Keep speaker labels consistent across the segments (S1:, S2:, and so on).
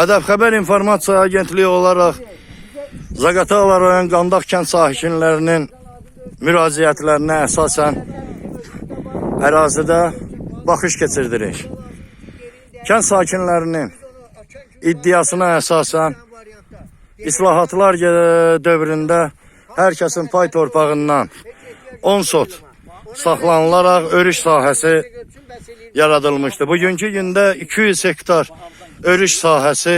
S1: Hədəf Xəbər İnformasiya Agentliyi olaraq Zaqatala rayon Qandaq kənd sakinlərinin müraciətlərinə əsasən ərazidə baxış keçirdirik. Kənd sakinlərinin iddiasına əsasən islahatlar dövründə hər kəsin pay torpağından 10 sot saxlanılaraq örüş sahəsi yaradılmışdı. Bugünkü gündə 200 hektar örüş sahəsi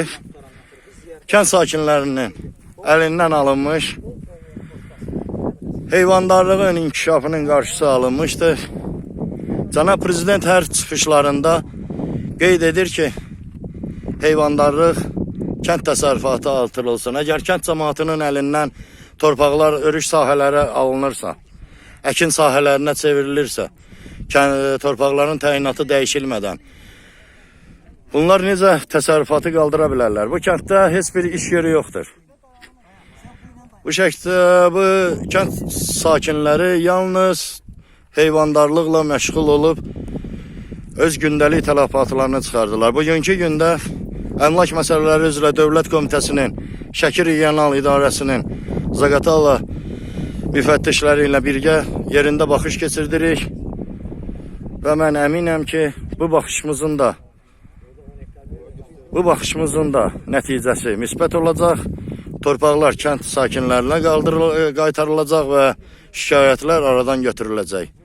S1: kənd sakinlərinin əlindən alınmış. Heyvandarlığın inkişafının qarşısı alınmışdır. Cənab Prezident hər çıxışlarında qeyd edir ki, heyvandarlıq kənd təsərrüfatı artırılsın. Əgər kənd cəmaatının əlindən torpaqlar örüş sahələri alınırsa, əkin sahələrinə çevrilirsə, kən- torpaqların təyinatı dəyişilmədən bunlar necə təsərrüfatı qaldıra bilərlər? Bu kənddə heç bir iş yeri yoxdur. Bu şəkildə bu kənd sakinləri yalnız heyvandarlıqla məşğul olub öz gündəlik tələfatlarını çıxardılar. Bugünkü gündə Əmlak Məsələləri üzrə Dövlət Komitəsinin Şəki Regional İdarəsinin Zaqatala müfəttişləri ilə birgə yerində baxış keçirdirik. Və mən əminəm ki, bu baxışımızın da bu baxışımızın da nəticəsi müsbət olacaq. Torpaqlar kənd sakinlərinə qaytarılacaq və şikayətlər aradan götürüləcək.